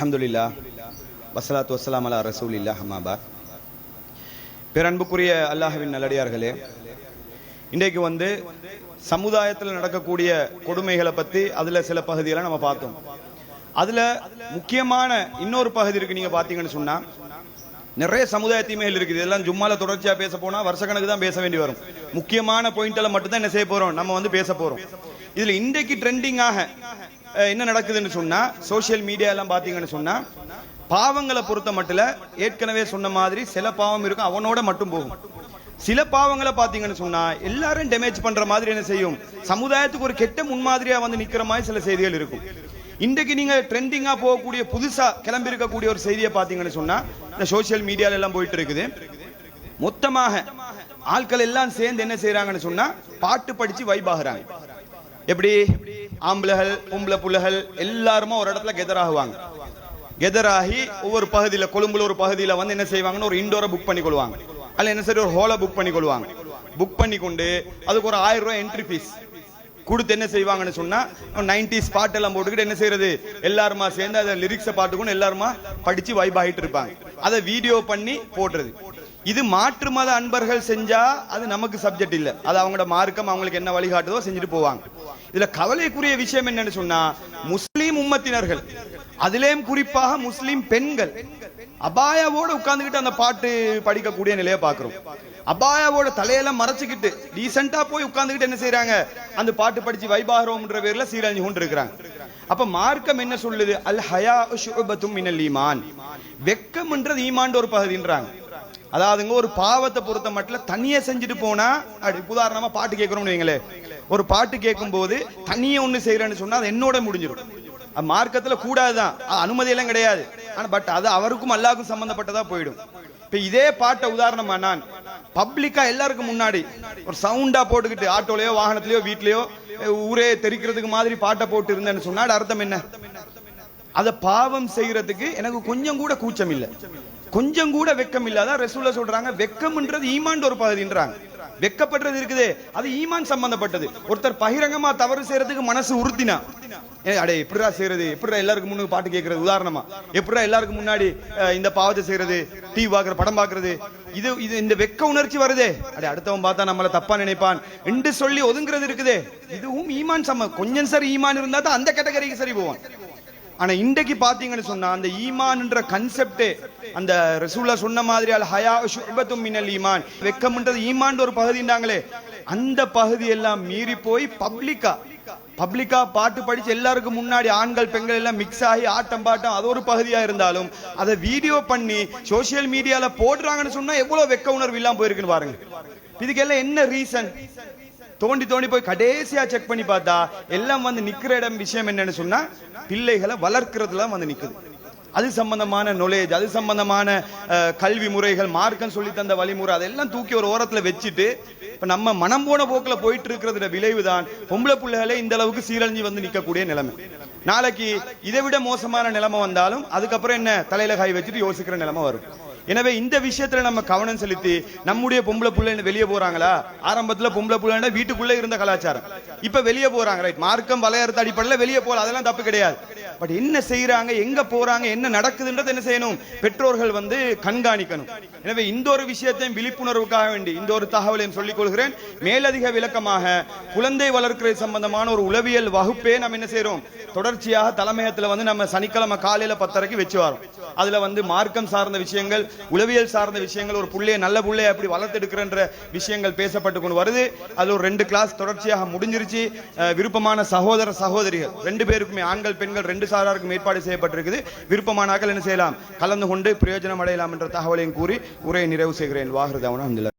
அலமதுல்லா வசலாத் வசலாம் அலா ரசூலில்லா ஹமாபா பேரன்புக்குரிய அல்லாஹவின் நல்லடியார்களே இன்றைக்கு வந்து சமுதாயத்தில் நடக்கக்கூடிய கொடுமைகளை பற்றி அதில் சில பகுதிகளை நம்ம பார்த்தோம். அதில் முக்கியமான இன்னொரு பகுதி இருக்கு நீங்கள் பார்த்தீங்கன்னு சொன்னால் நிறைய சமுதாய தீமைகள் இருக்குது. இதெல்லாம் ஜும்மால தொடர்ச்சியாக பேச போனா வருஷக்கணக்கு தான் பேச வேண்டி வரும். முக்கியமான பாயிண்ட்ல மட்டும்தான் என்ன செய்ய போகிறோம் நம்ம வந்து பேச போகிறோம் இதில் இன்றைக்கு ட்ரெண்டிங்காக என்ன நடக்குதுன்னு சொன்னா சோசியல் மீடியா எல்லாம் பாத்தீங்கன்னு சொன்னா பாவங்களை பொறுத்த மட்டும் ஏற்கனவே சொன்ன மாதிரி சில பாவம் இருக்கும் அவனோட மட்டும் போகும். சில பாவங்களை பாத்தீங்கன்னு சொன்னா எல்லாரும் டேமேஜ் பண்ற மாதிரி என்ன செய்யும்? சமுதாயத்துக்கு ஒரு கெட்ட முன்மாதிரியா வந்து நிக்கிற மாதிரி சில செய்திகள் இருக்கும். இன்றைக்கு நீங்க ட்ரெண்டிங்கா போகக்கூடிய புதுசா கிளம்பி இருக்கக்கூடிய ஒரு செய்தியை பாத்தீங்கன்னு சொன்னா இந்த சோசியல் மீடியால எல்லாம் போயிட்டு இருக்குது. மொத்தமாக ஆட்கள் எல்லாம் சேர்ந்து என்ன செய்யறாங்கன்னு சொன்னா பாட்டு படிச்சு வைபாகிறாங்க எப்படி? ஆம்பளைகள் பொம்பளை புள்ளைகள் எல்லாருமே ஒரு இடத்துல கெதர் ஆகுவாங்க. கெதர் ஆகி ஒவ்வொரு பகுதியில் கொழும்புல ஒரு பகுதியில் வந்து என்ன செய்வாங்கன்னு ஒரு இண்டோரை புக் பண்ணி கொள்வாங்க. அதில் என்ன சரி ஒரு ஹோலை புக் பண்ணி கொள்வாங்க. புக் பண்ணி கொண்டு அதுக்கு ஒரு ஆயிரம் ரூபாய் என்ட்ரி ஃபீஸ் கொடுத்து என்ன செய்வாங்கன்னு சொன்னா நைன்டிஸ் ஸ்பாட் எல்லாம் போட்டுக்கிட்டு என்ன செய்யறது எல்லாருமா சேர்ந்து அதை லிரிக்ஸை பாட்டுக்கணும் எல்லாருமா படிச்சு வைப் ஆகிட்டு இருப்பாங்க. அதை வீடியோ பண்ணி போடுறது. இது மாற்று மத அன்பர்கள் செஞ்சா அது நமக்கு சப்ஜெக்ட் இல்ல. அது அவங்களோட மார்க்கம் அவங்களுக்கு என்ன வழிகாட்டுதோ செஞ்சுட்டு போவாங்க. இதுல கவலைக்குரிய விஷயம் என்னன்னு சொன்னா முஸ்லீம் உம்மத்தினர்கள் அதிலேயும் குறிப்பாக முஸ்லீம் பெண்கள் அபாயாவோட உட்கார்ந்துகிட்டு அந்த பாட்டு படிக்கக்கூடிய நிலையை பாக்குறோம் அபாயாவோட தலையெல்லாம் மறைச்சுக்கிட்டு ரீசெண்டா போய் உட்கார்ந்துகிட்டு என்ன செய்யறாங்க அந்த பாட்டு படிச்சு வைபாகிறோம்ன்ற பேர்ல சீரழிஞ்சு கொண்டு இருக்கிறாங்க அப்ப மார்க்கம் என்ன சொல்லுது? அல் ஹயா ஷுபத்தும் மினல் ஈமான். வெக்கம்ன்றது ஈமான் ஒரு பகுதின்றாங்க. அதாவதுங்க ஒரு பாவத்தை பொறுத்த மட்டும் தனியா செஞ்சுட்டு போனா அப்படி உதாரணமா பாட்டு கேட்கிறோம்னு வைங்களே. ஒரு பாட்டு கேட்கும் போது தனியே ஒண்ணு செய்யறேன்னு சொன்னா அது என்னோட முடிஞ்சிடும். மார்க்கத்துல கூடாதுதான். அனுமதி எல்லாம் கிடையாது. ஆனா பட் அது அவருக்கும் அல்லாவுக்கும் சம்பந்தப்பட்டதா போயிடும். இப்ப இதே பாட்டை உதாரணமா நான் பப்ளிக்கா எல்லாருக்கும் முன்னாடி ஒரு சவுண்டா போட்டுக்கிட்டு ஆட்டோலயோ வாகனத்திலயோ வீட்லயோ ஊரே தெரிக்கிறதுக்கு மாதிரி பாட்டை போட்டு இருந்தேன்னு சொன்னா அர்த்தம் என்ன? அதை பாவம் செய்யறதுக்கு எனக்கு கொஞ்சம் கூட கூச்சம் இல்லை. கொஞ்சம் கூட வெக்கம் இல்லாத ரசூல சொல்றாங்க வெக்கம்ன்றது ஈமான் ஒரு பகுதின்றாங்க. வெக்கப்படுறது இருக்குது அது ஈமான் சம்பந்தப்பட்டது. ஒருத்தர் பகிரங்கமா தவறு செய்யறதுக்கு மனசு உறுத்தினா அடே எப்படிடா செய்யறது? எப்படிடா எல்லாருக்கும் முன்னுக்கு பாட்டு கேட்கறது உதாரணமா எப்படிடா எல்லாருக்கும் முன்னாடி இந்த பாவத்தை செய்யறது? டிவி பாக்குற படம் பாக்குறது இது இது இந்த வெக்க உணர்ச்சி வருதே. அடே அடுத்தவன் பார்த்தா நம்மள தப்பா நினைப்பான் என்று சொல்லி ஒதுங்குறது இருக்குதே. இதுவும் ஈமான் சம்ம கொஞ்சம் சரி ஈமான் இருந்தா தான் அந்த கேட்டகரிக்கு சரி போவான். ஆனா இன்றைக்கு பாத்தீங்கன்னு சொன்னா அந்த ஈமான்ன்ற கன்செப்டே அந்த ரசூல்லா சொன்ன மாதிரி அல் ஹயா ஷுர்பத்தும் மினல் ஈமான். வெக்கம்ன்றது ஈமான் ஒரு பகுதின்றாங்களே அந்த பகுதி எல்லாம் மீறி போய் பப்ளிக்கா பப்ளிக்கா பாட்டு படிச்சு எல்லாருக்கும் முன்னாடி ஆண்கள் பெண்கள் எல்லாம் மிக்ஸ் ஆகி ஆட்டம் பாட்டம் அது ஒரு பகுதியா இருந்தாலும் அதை வீடியோ பண்ணி சோசியல் மீடியால போடுறாங்கன்னு சொன்னா எவ்வளவு வெக்க உணர்வு இல்லாம போயிருக்குன்னு பாருங்க. இதுக்கெல்லாம் என்ன ரீசன் தோண்டி தோண்டி போய் கடைசியா செக் பண்ணி பார்த்தா எல்லாம் வந்து நிக்கிற இடம் விஷயம் என்னன்னு சொன்னா பிள்ளைகளை வளர்க்கறதுல வந்து நிக்குது. அது சம்பந்தமான நொலேஜ் அது சம்பந்தமான கல்வி முறைகள் மார்க்கம் சொல்லி தந்த வழிமுறை அதெல்லாம் தூக்கி ஒரு ஓரத்துல வச்சுட்டு இப்ப நம்ம மனம் போன போக்குல போயிட்டு இருக்கிறது விளைவு தான் பொம்பளை பிள்ளைகளே இந்த அளவுக்கு சீரழிஞ்சு வந்து நிக்கக்கூடிய நிலைமை. நாளைக்கு இதை விட மோசமான நிலைமை வந்தாலும் அதுக்கப்புறம் என்ன? தலையில காய் வச்சுட்டு யோசிக்கிற நிலைமை வரும். எனவே இந்த விஷயத்துல நம்ம கவனம் செலுத்தி நம்முடைய பொம்பளை பிள்ளைன்னு வெளியே போறாங்களா? ஆரம்பத்துல பொம்பளை புள்ள வீட்டுக்குள்ளே இருந்த கலாச்சாரம். இப்ப வெளியே போறாங்க. ரைட் மார்க்கம் வளையறது அடிப்படையில் வெளியே போல அதெல்லாம் தப்பு கிடையாது. பட் என்ன செய்யறாங்க எங்க போறாங்க? என்ன நடக்குதுன்றது என்ன செய்யணும்? பெற்றோர்கள் வந்து கண்காணிக்கணும். எனவே இந்த ஒரு விஷயத்தையும் விழிப்புணர்வுக்காக வேண்டி இந்த ஒரு தகவலையும் சொல்லிக் கொள்கிறேன். மேலதிக விளக்கமாக குழந்தை வளர்க்கிறது சம்பந்தமான ஒரு உளவியல் வகுப்பே நம்ம என்ன செய்யறோம் தொடர்ச்சியாக தலைமையத்துல வந்து நம்ம சனிக்கிழமை காலையில பத்தரைக்கு வச்சு வரோம். அதுல வந்து மார்க்கம் சார்ந்த விஷயங்கள் உளவியல் சார்ந்த விஷயங்கள் ஒரு புள்ளைய நல்ல புள்ளைய அப்படி வளர்த்தெடுக்கிறன்ற விஷயங்கள் பேசப்பட்டு கொண்டு வருது. அது ஒரு ரெண்டு கிளாஸ் தொடர்ச்சியாக முடிஞ்சிருச்சு. விருப்பமான சகோதர சகோதரிகள் ரெண்டு பேருக்குமே ஆண்கள் பெண்கள் ரெண்டு சாராருக்கும் ஏற்பாடு செய்யப்பட்டிருக்குது. விருப்பமானாக்கள் என்ன செய்யலாம்? கலந்து கொண்டு பிரயோஜனம் அடையலாம் என்ற தகவலையும் கூறி உரையை நிறைவு செய்கிறேன். வாகிருதாவன